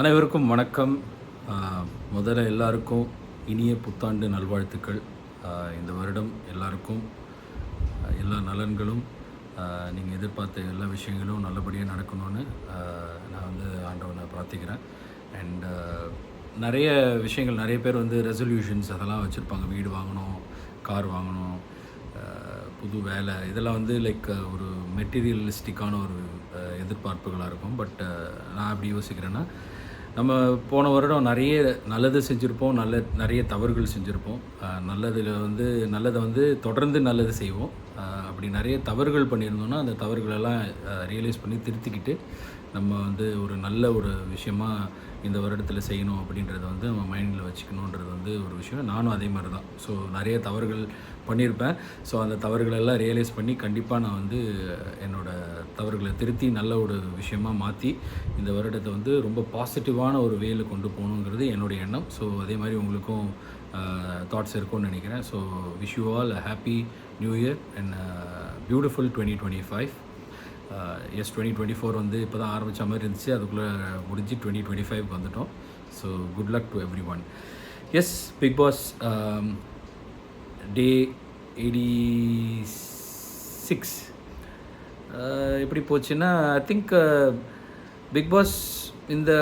அனைவருக்கும் வணக்கம். முதல்ல எல்லாருக்கும் இனிய புத்தாண்டு நல்வாழ்த்துக்கள். இந்த வருடம் எல்லாருக்கும் எல்லா நலன்களும் நீங்கள் எதிர்பார்த்த எல்லா விஷயங்களும் நல்லபடியாக நடக்கணும்னு நான் வந்து ஆண்டவனை பிரார்த்திக்கிறேன். அண்ட் நிறைய விஷயங்கள் நிறைய பேர் வந்து ரெசல்யூஷன்ஸ் அதெல்லாம் வச்சுருப்பாங்க. வீடு வாங்கணும் கார் வாங்கணும் புது வேலை இதெல்லாம் வந்து லைக் ஒரு மெட்டீரியலிஸ்டிக்கான ஒரு எதிர்பார்ப்புகளாக இருக்கும். பட் நான் அப்படி யோசிக்கிறேன்னா நம்ம போன வருடம் நிறைய நல்லது செஞ்சுருப்போம் நல்ல நிறைய தவறுகள் செஞ்சுருப்போம். நல்லதில் வந்து நல்லதை வந்து தொடர்ந்து நல்லது செய்வோம். அப்படி நிறைய தவறுகள் பண்ணியிருந்தோம்னா அந்த தவறுகளெல்லாம் ரியலைஸ் பண்ணி திருத்திக்கிட்டு நம்ம வந்து ஒரு நல்ல ஒரு விஷயமா இந்த வருடத்தில் செய்யணும் அப்படின்றத வந்து நம்ம மைண்டில் வச்சுக்கணுன்றது வந்து ஒரு விஷயம். நானும் அதே மாதிரி தான் ஸோ நிறைய தவறுகள் பண்ணியிருப்பேன் ஸோ அந்த தவறுகளெல்லாம் ரியலைஸ் பண்ணி கண்டிப்பாக நான் வந்து என்னோடய தவறுகளை திருத்தி நல்ல ஒரு விஷயமா மாற்றி இந்த வருடத்தை வந்து ரொம்ப பாசிட்டிவான ஒரு வேயில் கொண்டு போகணுங்கிறது என்னுடைய எண்ணம். ஸோ அதே மாதிரி உங்களுக்கும் தாட்ஸ் இருக்கும்னு நினைக்கிறேன். So wish you all happy new year and beautiful twenty twenty five yes twenty twenty four வந்து இப்போ தான் ஆரம்பித்த மாதிரி இருந்துச்சு. அதுக்குள்ளே முடிஞ்சு டுவெண்ட்டி டுவெண்ட்டி ஃபைவ்க்கு வந்துட்டோம். So good luck to everyone yes Bigg Boss day eighty six எப்படி போச்சுன்னா ஐ திங்க் பிக் பாஸ் இந்த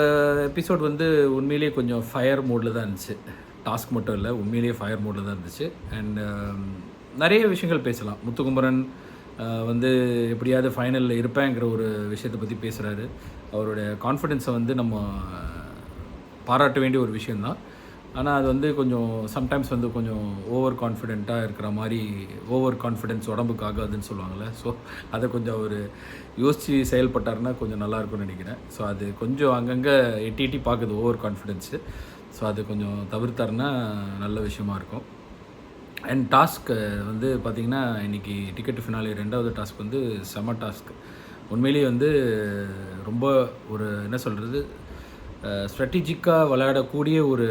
எபிசோட் வந்து உண்மையிலேயே கொஞ்சம் ஃபயர் மோடில் தான் இருந்துச்சு. டாஸ்க் மட்டும் இல்லை உண்மையிலேயே ஃபயர் மோடில் தான் இருந்துச்சு. அண்ட் um, நிறைய விஷயங்கள் பேசலாம். முத்துக்குமரன் வந்து எப்படியாவது ஃபைனலில் இருப்பேங்கிற ஒரு விஷயத்தை பற்றி பேசுகிறாரு அவருடைய கான்ஃபிடென்ஸை வந்து நம்ம பாராட்ட வேண்டிய ஒரு விஷயந்தான் ஆனால் அது வந்து கொஞ்சம் சம்டைம்ஸ் வந்து கொஞ்சம் ஓவர் கான்ஃபிடென்ட்டாக இருக்கிற மாதிரி ஓவர் கான்ஃபிடென்ஸ் உடம்புக்கு ஆகாதுன்னு சொல்லுவாங்கள்ல ஸோ அதை கொஞ்சம் அவர் யோசித்து செயல்பட்டார்னா கொஞ்சம் நல்லாயிருக்கும்னு நினைக்கிறேன். ஸோ அது கொஞ்சம் அங்கங்கே எட்டி எட்டி பார்க்குது ஓவர் கான்ஃபிடென்ஸு ஸோ அது கொஞ்சம் தவிர்த்தாருன்னா நல்ல விஷயமா இருக்கும். அண்ட் டாஸ்க் uh, வந்து பார்த்திங்கன்னா இன்றைக்கி டிக்கெட் ஃபினாலே ரெண்டாவது டாஸ்க் வந்து செம டாஸ்க் உண்மையிலேயே வந்து ரொம்ப ஒரு என்ன சொல்கிறது ஸ்ட்ராட்டஜிக்காக விளையாடக்கூடிய ஒரு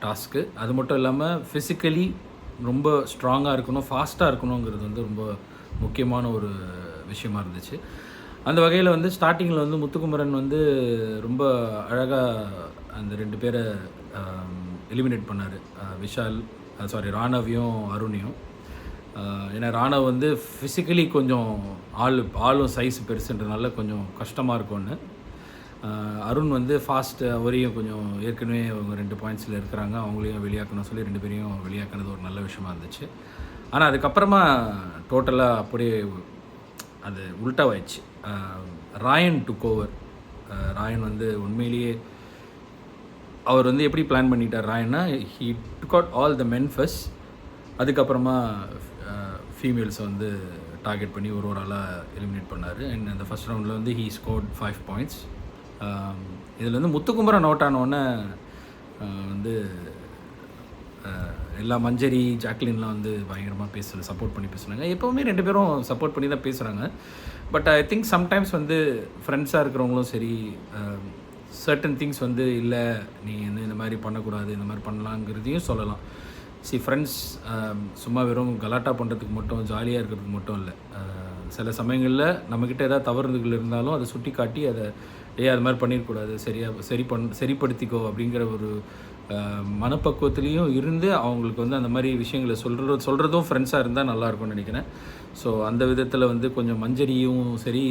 டாஸ்க்கு அது மட்டும் இல்லாமல் ஃபிசிக்கலி ரொம்ப ஸ்ட்ராங்காக இருக்கணும் ஃபாஸ்ட்டாக இருக்கணுங்கிறது வந்து ரொம்ப முக்கியமான ஒரு விஷயமா இருந்துச்சு. அந்த வகையில் வந்து ஸ்டார்டிங்கில் வந்து முத்துக்குமரன் வந்து ரொம்ப அழகாக அந்த ரெண்டு பேரை எலிமினேட் பண்ணார். விஷால் சாரி ராணவையும் அருணையும். ஏன்னா ராணவ் வந்து ஃபிசிக்கலி கொஞ்சம் ஆள் ஆளும் சைஸ் பெருசுன்றனால கொஞ்சம் கஷ்டமாக இருக்கும்னு அருண் வந்து ஃபாஸ்ட் அவரையும் கொஞ்சம் ஏற்கனவே அவங்க ரெண்டு பாயிண்ட்ஸில் இருக்கிறாங்க. அவங்களையும் வெளியாக்கணும் சொல்லி ரெண்டு பேரையும் வெளியாக்குனது ஒரு நல்ல விஷயமா இருந்துச்சு. ஆனால் அதுக்கப்புறமா டோட்டலாக அப்படியே அது உல்ட்டாவாயிடுச்சு ராயன் டுக் ஓவர் ராயன் வந்து உண்மையிலேயே அவர் வந்து எப்படி பிளான் பண்ணிட்டார் he took out all the men first அதுக்கப்புறமா ஃபீமேல்ஸை வந்து டார்கெட் பண்ணி ஒரு ஒரு ஆளாக எலிமினேட் பண்ணார் அண்ட் அந்த ஃபஸ்ட் ரவுண்டில் வந்து ஹீ ஸ்கோர்ட் ஃபைவ் பாயிண்ட்ஸ் இதில் வந்து முத்துக்குமரன் அவுட் ஆனோடனே வந்து எல்லா மஞ்சரி ஜாக்லின்லாம் வந்து பயங்கரமாக பேசல சப்போர்ட் பண்ணி பேசுனாங்க. எப்போவுமே ரெண்டு பேரும் சப்போர்ட் பண்ணி தான் பேசுகிறாங்க பட் ஐ திங்க் சம்டைம்ஸ் வந்து ஃப்ரெண்ட்ஸாக இருக்கிறவங்களும் சரி சர்டன் திங்ஸ் வந்து இல்லை நீ வந்து இந்த மாதிரி பண்ணக்கூடாது இந்த மாதிரி பண்ணலாங்கிறதையும் சொல்லலாம். சி ஃப்ரெண்ட்ஸ் um, சும்மா வெறும் கலாட்டா பண்ணுறதுக்கு மட்டும் ஜாலியாக இருக்கிறதுக்கு மட்டும் இல்லை. Uh, சில சமயங்களில் நம்மக்கிட்ட ஏதாவது தவறுகள் இருந்தாலும் அதை சுட்டி காட்டி அதை ஏ அது மாதிரி பண்ணிடக்கூடாது சரியாக சரி பண் சரிப்படுத்திக்கோ அப்படிங்கிற ஒரு uh, மனப்பக்குவத்துலேயும் இருந்து அவங்களுக்கு வந்து அந்த மாதிரி விஷயங்களை சொல்கிறது சொல்கிறதும் ஃப்ரெண்ட்ஸாக இருந்தால் நல்லாயிருக்கும்னு நினைக்கிறேன். ஸோ அந்த விதத்தில் வந்து கொஞ்சம் மஞ்சரியும் சரி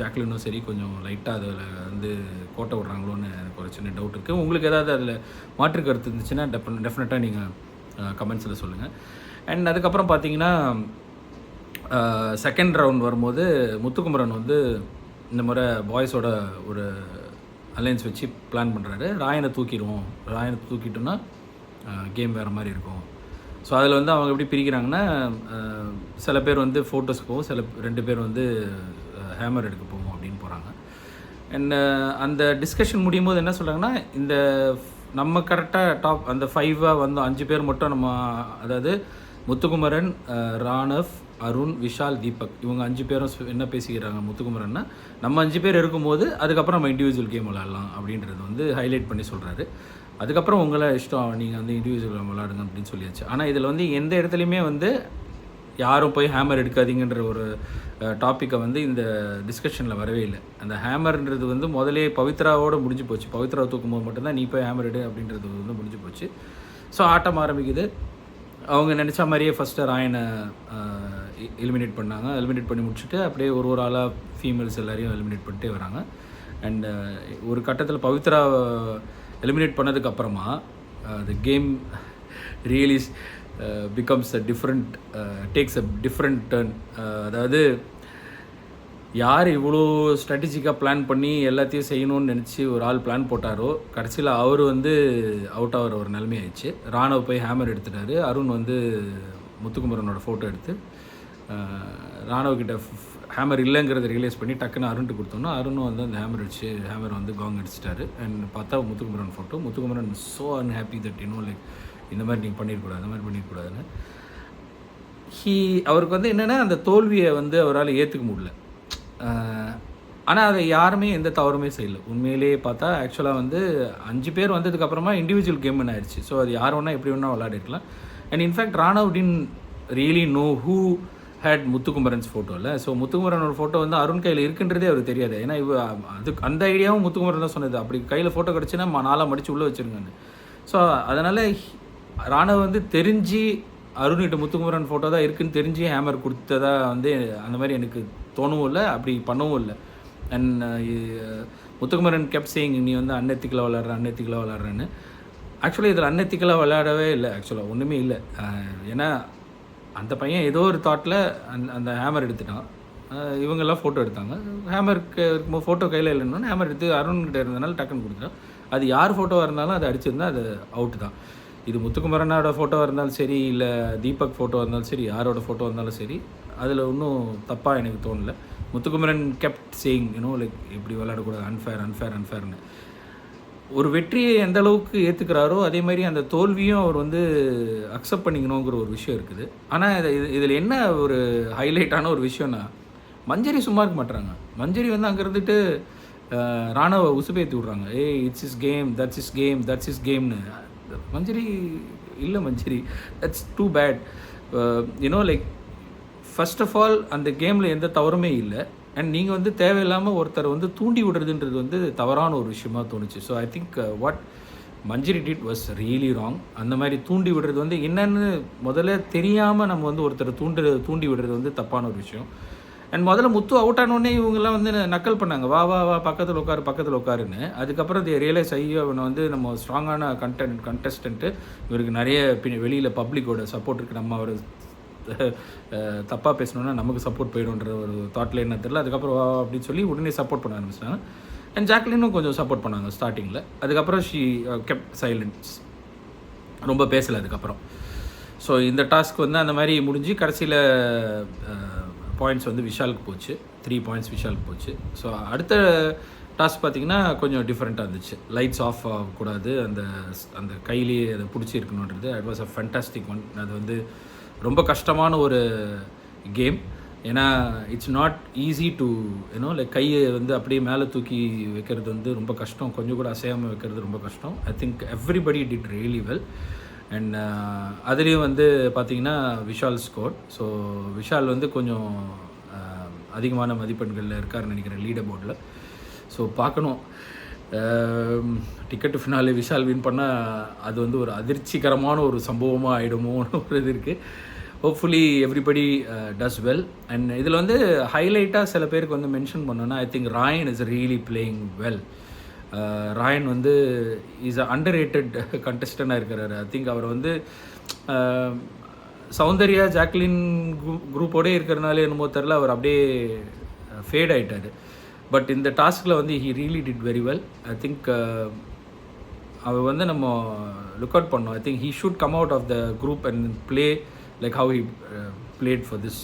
ஜாக்லினும் சரி கொஞ்சம் லைட்டாக அதில் வந்து கோட்டை விடுறாங்களோன்னு எனக்கு ஒரு சின்ன டவுட் இருக்குது உங்களுக்கு ஏதாவது அதில் மாற்று கருத்து இருந்துச்சுன்னா டெஃப டெஃபினட்டாக நீங்கள் கமெண்ட்ஸில் சொல்லுங்கள் அண்ட் அதுக்கப்புறம் பார்த்தீங்கன்னா செகண்ட் ரவுண்ட் வரும்போது முத்துக்குமரன் வந்து இந்த முறை பாய்ஸோட ஒரு அலையன்ஸ் வச்சு பிளான் பண்ணுறாரு ராயனை தூக்கிடுவோம். ராயனை தூக்கிட்டோன்னா கேம் வேறு மாதிரி இருக்கும். ஸோ அதில் வந்து அவங்க எப்படி பிரிக்கிறாங்கன்னா சில பேர் வந்து ஃபோட்டோஸ்க்கு போவோம் சில ரெண்டு பேர் வந்து ஹேமர் எடுக்க போவோம் அப்படின்னு போகிறாங்க அண்ட் அந்த டிஸ்கஷன் முடியும் போது என்ன சொல்கிறாங்கன்னா இந்த நம்ம கரெக்டாக டாப் அந்த ஃபைவாக வந்தோம் அஞ்சு பேர் மட்டும் நம்ம அதாவது முத்துக்குமரன் ராணவ் அருண் விஷால் தீபக் இவங்க அஞ்சு பேரும் என்ன பேசிக்கிறாங்க முத்துக்குமரன்னா நம்ம அஞ்சு பேர் இருக்கும்போது அதுக்கப்புறம் நம்ம இண்டிவிஜுவல் கேம் விளாட்லாம் அப்படின்றது வந்து ஹைலைட் பண்ணி சொல்கிறாரு அதுக்கப்புறம் உங்களை இஷ்டம் நீங்கள் வந்து இண்டிவிஜுவல் விளாடுங்க அப்படின்னு சொல்லியாச்சு. ஆனால் இதில் வந்து எந்த இடத்துலையுமே வந்து யாரும் போய் ஹேமர் எடுக்காதீங்கன்ற ஒரு டாப்பிக்கை வந்து இந்த டிஸ்கஷனில் வரவே இல்லை. அந்த ஹேமர்ன்றது வந்து முதலே பவித்ராவோட முடிஞ்சு போச்சு. பவித்ரா தூக்கும் போது மட்டும்தான் நீ போய் ஹேமர் எடு அப்படின்றது வந்து முடிஞ்சு போச்சு. ஸோ ஆட்டம் ஆரம்பிக்குது. அவங்க நினச்ச மாதிரியே ஃபஸ்ட்டு ராயனை எலிமினேட் பண்ணாங்க. எலிமினேட் பண்ணி முடிச்சுட்டு அப்படியே ஒரு ஒரு ஆளாக ஃபீமேல்ஸ் எல்லாரையும் எலிமினேட் பண்ணிட்டே வராங்க. அண்ட் ஒரு கட்டத்தில் பவித்ரா எலிமினேட் பண்ணதுக்கப்புறமா the game realise becomes a different takes a different turn அதாவது யார் இவ்வளோ ஸ்ட்ராட்டஜிக்காக பிளான் பண்ணி எல்லாத்தையும் செய்யணும்னு நினச்சி ஒரு ஆள் பிளான் போட்டாரோ கடைசியில் அவர் வந்து அவுட் ஆகிற ஒரு நிலைமையாயிடுச்சு. ராணுவ போய் ஹேமர் எடுத்துட்டாரு. அருண் வந்து முத்துக்குமரனோட ஃபோட்டோ எடுத்து uh, ராணுவ கிட்ட ஹேமர் இல்லைங்கிறத ரியலைஸ் பண்ணி டக்குன்னு அருண்ட்டு கொடுத்தோன்னா அருணும் வந்து அந்த ஹேமர் அடிச்சு ஹேமர் வந்து காங் அடிச்சிட்டாரு. அண்ட் பார்த்தா Muthukumaran photo Muthukumaran so unhappy that இன்னும் லைக் இந்த மாதிரி நீங்கள் பண்ணிடக்கூடாது அந்த மாதிரி பண்ணிடக்கூடாதுன்னு ஹீ அவருக்கு வந்து என்னென்னா அந்த தோல்வியை வந்து அவரால் ஏற்றுக்க முடியல. ஆனால் அதை யாருமே எந்த தவறுமே செய்யலை. உண்மையிலேயே பார்த்தா ஆக்சுவலாக வந்து அஞ்சு பேர் வந்ததுக்கப்புறமா இண்டிவிஜுவல் கேம்னு ஆயிடுச்சு. ஸோ அது யார் வேணால் எப்படி வேணால் விளையாடிருக்கலாம். And in fact Raanav didn't really know who had Muthukumaran's ஃபோட்டோவில் ஸோ முத்துக்குமரனோட ஃபோட்டோ வந்து அருண் கையில் இருக்குன்றதே அவர் தெரியாது. ஏன்னா இவ அதுக்கு அந்த ஐடியாவும் முத்துக்குமரன் தான் சொன்னது. அப்படி கையில் ஃபோட்டோ கிடச்சுன்னா நாளாக மடித்து உள்ளே வச்சுருங்கன்னு ஸோ அதனால் ராணுவ வந்து தெரிஞ்சு அருண்கிட்ட முத்துக்குமரன் ஃபோட்டோ தான் இருக்குன்னு தெரிஞ்சு ஹேமர் கொடுத்ததா வந்து அந்த மாதிரி எனக்கு தோணவும் இல்லை. அப்படி பண்ணவும் இல்லை. And uh, Muthukumaran kept saying நீ வந்து அன்னெத்திக்கலாக விளாட்ற அன்னெத்திக்கலாக விளாட்றேன்னு ஆக்சுவலி இதில் அன்னெத்திக்கலாக விளையாடவே இல்லை. ஆக்சுவலாக ஒன்றுமே இல்லை. ஏன்னா அந்த பையன் ஏதோ ஒரு தாட்டில் அந்த அந்த ஹேமர் எடுத்துட்டான். இவங்கெல்லாம் ஃபோட்டோ எடுத்தாங்க. ஹேமருக்கு இருக்கும்போது ஃபோட்டோ கையில் இல்லைன்னு ஹேமர் எடுத்து அருண்கிட்ட இருந்தனால டக்குன்னு கொடுத்துட்டான். அது யார் ஃபோட்டோவாக இருந்தாலும் அது அடிச்சிருந்தால் அது அவுட்டு தான். இது முத்துக்குமரனோட ஃபோட்டோவாக இருந்தாலும் சரி இல்லை தீபக் ஃபோட்டோ இருந்தாலும் சரி யாரோட ஃபோட்டோ இருந்தாலும் சரி அதில் ஒன்றும் தப்பாக எனக்கு தோணலை. Muthukumaran kept saying you know like இப்படி விளையாடக்கூடாது. அன்ஃபேர் அன்ஃபேர் அன்ஃபேர்னு ஒரு வெற்றியை எந்த அளவுக்கு ஏற்றுக்கிறாரோ அதே மாதிரி அந்த தோல்வியும் அவர் வந்து அக்செப்ட் பண்ணிக்கணுங்கிற ஒரு விஷயம் இருக்குது. ஆனால் இது இதில் என்ன ஒரு ஹைலைட்டான ஒரு விஷயம்னா மஞ்சரி சும்மா இருக்க மாட்டுறாங்க மஞ்சரி வந்து அங்கே இருந்துட்டு ராணுவ உசுபேற்றி விட்றாங்க. ஏய் it's is game that's is game that's is கேம்னு Manjari இல்லை Manjari that's too bad you know like first of all அந்த கேமில் எந்த தவறுமே இல்லை. அண்ட் நீங்கள் வந்து தேவையில்லாமல் ஒருத்தர் வந்து தூண்டி விடுறதுன்றது வந்து தவறான ஒரு விஷயமா தோணுச்சு. So I think what Manjari did was really wrong அந்த மாதிரி தூண்டி விடுறது வந்து என்னென்னு முதல்ல தெரியாமல் நம்ம வந்து ஒருத்தர் தூண்டு தூண்டி விடுறது வந்து தப்பான ஒரு விஷயம். அண்ட் முதல்ல முத்து அவுட் ஆனோடனே இவங்கெல்லாம் வந்து நக்கல் பண்ணாங்க. வா வா வா பக்கத்தில் உட்காரு பக்கத்தில் உட்காருன்னு. அதுக்கப்புறம் இது ரியலைஸ் ஐயோ அவனை வந்து நம்ம ஸ்ட்ராங்கான கண்டென்ட் கண்டஸ்டன்ட்டு இவருக்கு நிறைய பின் வெளியில் பப்ளிக்கோட சப்போர்ட் இருக்குது நம்ம அவர் தப்பாக பேசணுன்னா நமக்கு சப்போர்ட் போயிடும்ன்ற ஒரு தாட்டில் என்ன தெரில அதுக்கப்புறம் வா அப்படின்னு சொல்லி உடனே சப்போர்ட் பண்ண ஆரம்பிச்சிட்டாங்க. அண்ட் ஜாக்லினும் கொஞ்சம் சப்போர்ட் பண்ணாங்க ஸ்டார்டிங்கில் அதுக்கப்புறம் ஷீ கெப் சைலன்ஸ் ரொம்ப பேசலை அதுக்கப்புறம். ஸோ இந்த டாஸ்க் வந்து அந்த மாதிரி முடிஞ்சு கடைசியில் பாயிண்ட்ஸ் வந்து விஷாலுக்கு போச்சு. த்ரீ பாயிண்ட்ஸ் விஷாலுக்கு போச்சு. ஸோ அடுத்த டாஸ்க் பார்த்திங்கன்னா கொஞ்சம் டிஃப்ரெண்ட்டாக இருந்துச்சு. லைட்ஸ் ஆஃப் ஆகக்கூடாது. அந்த அந்த கையிலேயே அதை பிடிச்சி இருக்கணுன்றது it was a fantastic one அது வந்து ரொம்ப கஷ்டமான ஒரு கேம். ஏன்னா it's not easy to you know like கையை வந்து அப்படியே மேலே தூக்கி வைக்கிறது வந்து ரொம்ப கஷ்டம். கொஞ்சம் கூட அசையாமல் வைக்கிறது ரொம்ப கஷ்டம். I think everybody did really well and அதுலேயும் வந்து பார்த்திங்கன்னா விஷால் ஸ்கோர் ஸோ விஷால் வந்து கொஞ்சம் uh, அதிகமான மதிப்பெண்களில் இருக்காருன்னு நினைக்கிறேன் லீடர் போர்டில் ஸோ பார்க்கணும். Um, ticket finale Vishal win பண்ணால் அது வந்து ஒரு அதிர்ச்சிகரமான ஒரு சம்பவமாக ஆகிடுமோன்னு ஒரு இது இருக்குது hopefully everybody does well and இதில் வந்து ஹைலைட்டாக சில பேருக்கு வந்து மென்ஷன் பண்ணோன்னா I think Rayan is really playing well Rayan வந்து இஸ் அ அண்டர் ரேட்டட் கண்டஸ்டண்டாக இருக்கிறாரு. ஐ திங்க் அவர் வந்து uh, சௌந்தர்யா ஜாக்லின் குரூப்போடே இருக்கிறனாலே என்னமோ தெரில அவர் அப்படியே ஃபேட் ஆகிட்டார் பட் இந்த டாஸ்கில் வந்து he really did very well I think அவர் வந்து நம்ம லுக் அவுட் பண்ணோம். I think he should come out of the group and play like how he played for this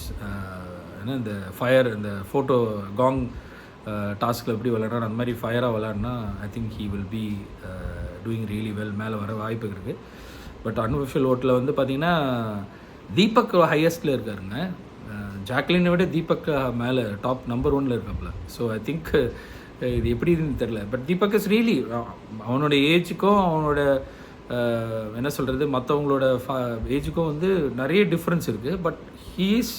ஏன்னா இந்த ஃபயர் இந்த ஃபோட்டோ காங் டாஸ்கில் எப்படி விளாட்றாரு அந்த மாதிரி ஃபயராக விளாட்னா I think he will be doing really well மேலே வர வாய்ப்பு இருக்குது பட் அன்ஒஃபிஷியல் ஓட்டில் வந்து பார்த்திங்கன்னா தீபக் ஹையஸ்ட்டில் இருக்காருங்க. Uh, ஜாக்லினை விட தீபக் மேலே டாப் நம்பர் ஒனில் இருக்காப்புல. ஸோ ஐ திங்க் இது எப்படின்னு தெரில பட் தீபக் இஸ் ரியலி அவனோட ஏஜுக்கும் அவனோட என்ன சொல்கிறது மற்றவங்களோட ஏஜுக்கும் வந்து நிறைய டிஃப்ரென்ஸ் இருக்குது but he is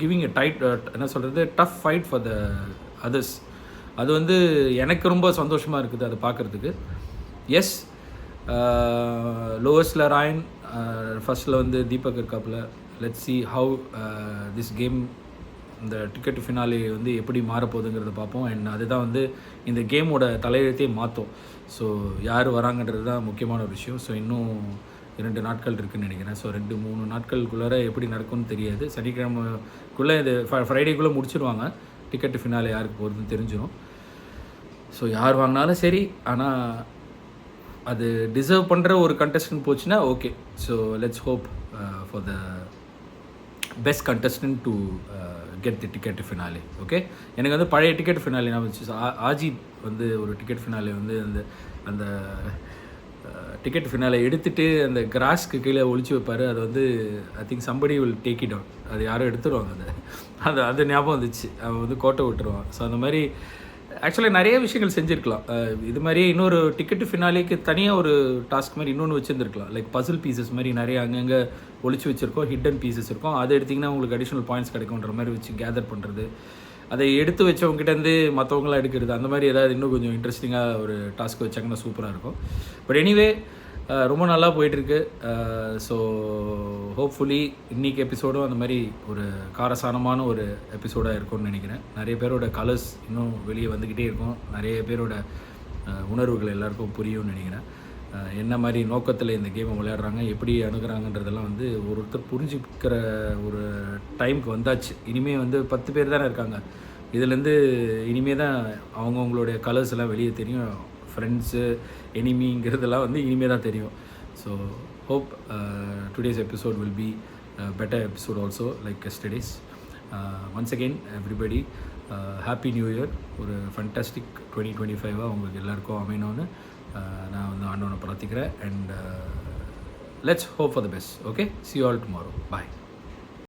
giving a tight என்ன சொல்கிறது tough fight for the others அது வந்து எனக்கு ரொம்ப சந்தோஷமாக இருக்குது அதை பார்க்குறதுக்கு. எஸ் லோவஸ்டில் ராயன் ஃபஸ்ட்டில் வந்து தீபக் இருக்காப்புல. Let see how this game இந்த டிக்கெட் ஃபினாலே வந்து எப்படி மாறப்போகுதுங்கிறத பார்ப்போம். அண்ட் அதுதான் வந்து இந்த கேமோட தலையெழுத்தையே மாற்றும் ஸோ யார் வராங்கன்றது தான் முக்கியமான ஒரு விஷயம். ஸோ இன்னும் இரண்டு நாட்கள் இருக்குதுன்னு நினைக்கிறேன். ஸோ ரெண்டு மூணு நாட்களுக்குள்ளார எப்படி நடக்கும்னு தெரியாது. சனிக்கிழமைக்குள்ளே இது ஃப்ரைடேக்குள்ளே முடிச்சிருவாங்க. டிக்கெட் ஃபினாலே யாருக்கு போகிறதுன்னு தெரிஞ்சிடும் ஸோ யார் வாங்கினாலும் சரி ஆனால் அது டிசர்வ் பண்ணுற ஒரு கண்டஸ்டன்ட் போச்சுன்னா okay so let's hope for the best contestant to get the ticket finale okay எனக்கு வந்து பழைய டிக்கெட் ஃபினாலே நான் வச்சு ஆஜித் வந்து ஒரு டிக்கெட் ஃபினாலே வந்து அந்த அந்த டிக்கெட் ஃபினாலே எடுத்துகிட்டு அந்த கிராஸ்க்கு கீழே ஒழிச்சு வைப்பார். அது வந்து I think somebody will take it out அது யாரும் எடுத்துருவாங்க அந்த அது அது ஞாபகம் வந்துச்சு. அவன் வந்து கோட்டை விட்டுருவான். ஸோ அந்த மாதிரி ஆக்சுவலாக நிறைய விஷயங்கள் செஞ்சுருக்கலாம். இது மாதிரி இன்னொரு டிக்கெட்டு ஃபினாலேக்கு தனியாக ஒரு டாஸ்க் மாதிரி இன்னொன்று வச்சுருந்துருக்கலாம். லைக் பசில் பீசஸ் மாதிரி நிறைய அங்கங்கே ஒழிச்சு வச்சுருக்கோம் ஹிட்டன் பீசஸ் இருக்கும். அதை எடுத்திங்கன்னா உங்களுக்கு அடிஷ்னல் பாயிண்ட்ஸ் கிடைக்குன்ற மாதிரி வச்சு கேதர் பண்ணுறது அதை எடுத்து வச்சவங்ககிட்டேருந்து மற்றவங்களாம் எடுக்கிறது. அந்த மாதிரி ஏதாவது இன்னும் கொஞ்சம் இன்ட்ரெஸ்டிங்காக ஒரு டாஸ்க் வச்சாங்கன்னா சூப்பராக இருக்கும். பட் எனிவே ரொம்ப நல்லா போயிட்டுருக்கு. ஸோ ஹோப்ஃபுல்லி இன்றைக்கி எபிசோடும் அந்த மாதிரி ஒரு காரசானமான ஒரு எபிசோடாக இருக்கும்னு நினைக்கிறேன். நிறைய பேரோட கலர்ஸ் இன்னும் வெளியே வந்துக்கிட்டே இருக்கும். நிறைய பேரோட உணர்வுகள் எல்லாருக்கும் புரியும்னு நினைக்கிறேன். என்ன மாதிரி நோக்கத்தில் இந்த கேமை விளையாடுறாங்க எப்படி அணுகிறாங்கன்றதெல்லாம் வந்து ஒருத்தர் புரிஞ்சுக்கிற ஒரு டைமுக்கு வந்தாச்சு. இனிமேல் வந்து பத்து பேர் தானே இருக்காங்க. இதுலேருந்து இனிமேல் தான் அவங்கவுங்களுடைய கலர்ஸ் எல்லாம் வெளியே தெரியும். ஃப்ரெண்ட்ஸு எனிமிங்கிறதெல்லாம் வந்து இனிமே தான் தெரியும். So hope today's episode will be better episode also like studies once again everybody happy new year ஒரு ஃபண்டாஸ்டிக் டுவெண்ட்டி டுவெண்ட்டி ஃபைவாக உங்களுக்கு எல்லாருக்கும் அமையணும்னு uh, நான் வந்து ஆண்டவனை பிரார்த்திக்கிறேன். And let's hope for the best okay see all tomorrow bye